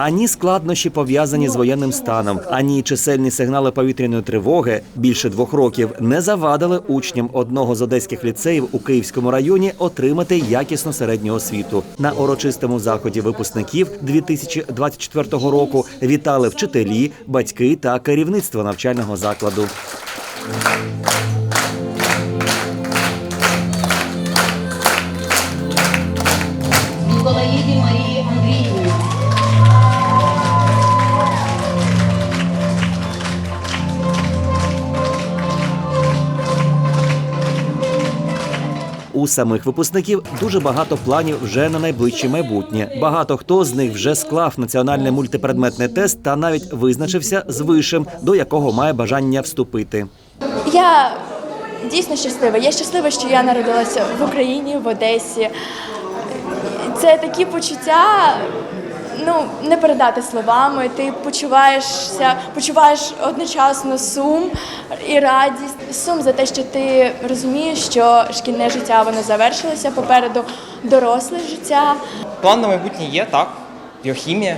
Ані складнощі пов'язані з воєнним станом, ані чисельні сигнали повітряної тривоги більше двох років не завадили учням одного з одеських ліцеїв у Київському районі отримати якісну середню освіту. На урочистому заході випускників 2024 року вітали вчителі, батьки та керівництво навчального закладу. У самих випускників дуже багато планів вже на найближче майбутнє. Багато хто з них вже склав національний мультипредметний тест та навіть визначився з вишем, до якого має бажання вступити. Я дійсно щаслива. Я щаслива, що я народилася в Україні, в Одесі. Це такі почуття, ну не передати словами. Ти почуваєшся, почуваєш одночасно сум і радість. Сум за те, що ти розумієш, що шкільне життя воно завершилося попереду доросле життя. План на майбутнє є, так. Біохімія.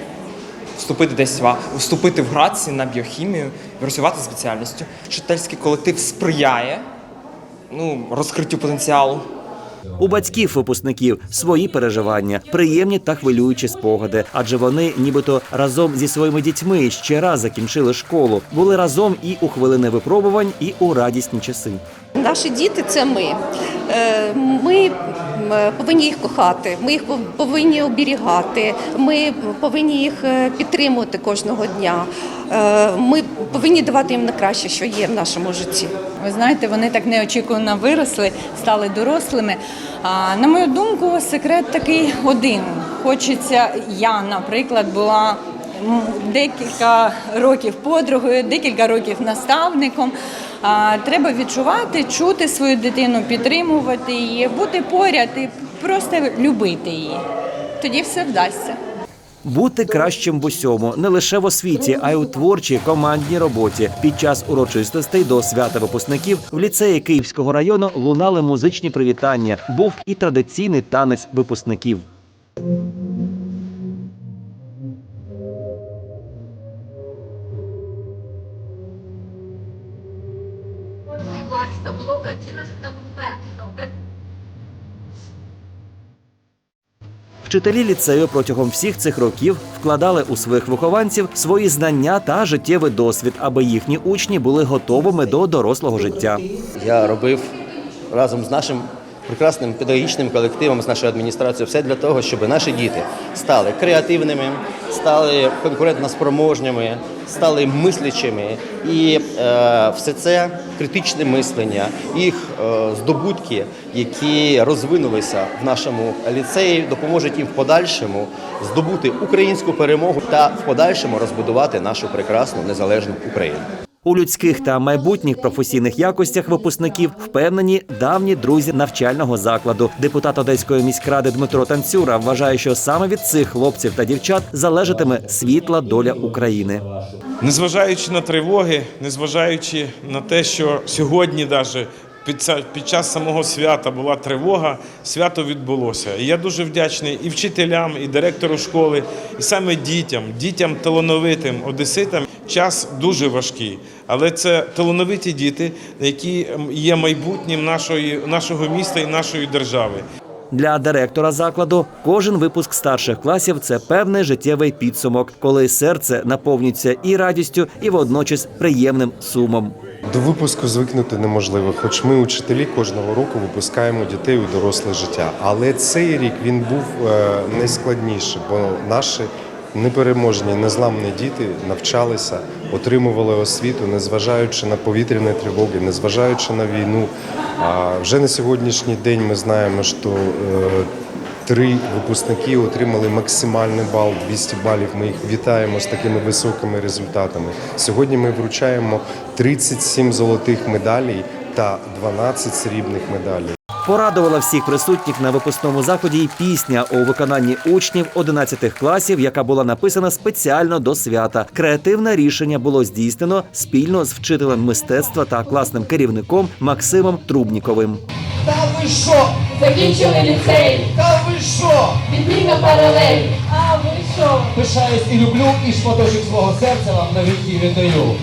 Вступити десь вступити в граці на біохімію, розвивати спеціальністю. Вчительський колектив сприяє ну, розкриттю потенціалу. У батьків випускників свої переживання, приємні та хвилюючі спогади, адже вони, нібито разом зі своїми дітьми ще раз закінчили школу, були разом і у хвилини випробувань, і у радісні часи. Наші діти це ми. Е, Ми повинні їх кохати, ми їх повинні оберігати, ми повинні їх е, підтримувати кожного дня. Е, Ми повинні давати їм найкраще, що є в нашому житті. Ви знаєте, вони так неочікувано виросли, стали дорослими. А на мою думку, секрет такий один. Хочеться, я, наприклад, була декілька років подругою, декілька років наставником. Треба відчувати, чути свою дитину, підтримувати її, бути поряд і просто любити її. Тоді все вдасться. Бути кращим в усьому не лише в освіті, а й у творчій командній роботі. Під час урочистостей до свята випускників в ліцеї Київського району лунали музичні привітання. Був і традиційний танець випускників. Вчителі ліцею протягом всіх цих років вкладали у своїх вихованців свої знання та життєвий досвід, аби їхні учні були готовими до дорослого життя. Я робив разом з нашим прекрасним педагогічним колективом, з нашою адміністрацією, все для того, щоб наші діти стали креативними, стали конкурентноспроможними, стали мислячими. І е, все це критичне мислення, їх е, здобутки, які розвинулися в нашому ліцеї, допоможуть їм в подальшому здобути українську перемогу та в подальшому розбудувати нашу прекрасну незалежну Україну. У людських та майбутніх професійних якостях випускників впевнені давні друзі навчального закладу. Депутат Одеської міськради Дмитро Танцюра вважає, що саме від цих хлопців та дівчат залежатиме світла доля України. Незважаючи на тривоги, незважаючи на те, що сьогодні навіть під, час самого свята була тривога, свято відбулося. І я дуже вдячний і вчителям, і директору школи, і саме дітям, дітям талановитим одеситам. Час дуже важкий, але це талановиті діти, які є майбутнім нашої, нашого міста і нашої держави. Для директора закладу кожен випуск старших класів це певний життєвий підсумок, коли серце наповнюється і радістю, і водночас приємним сумом. До випуску звикнути неможливо, хоч ми, учителі, кожного року випускаємо дітей у доросле життя. Але цей рік він був е, найскладніший, бо наші непереможні, незламні діти навчалися, отримували освіту, незважаючи на повітряні тривоги, незважаючи на війну. А вже на сьогоднішній день ми знаємо, що е, Три випускники отримали максимальний бал 200 балів. Ми їх вітаємо з такими високими результатами. Сьогодні ми вручаємо 37 золотих медалей та 12 срібних медалей. Порадувала всіх присутніх на випускному заході і пісня у виконанні учнів 11 класів, яка була написана спеціально до свята. Креативне рішення було здійснено спільно з вчителем мистецтва та класним керівником Максимом Трубніковим. Та ви що? Закінчили ліцей, Та ви що? відмінна паралель. А ви що? Пишаюсь і люблю, і шматочок свого серця вам навіки віддаю.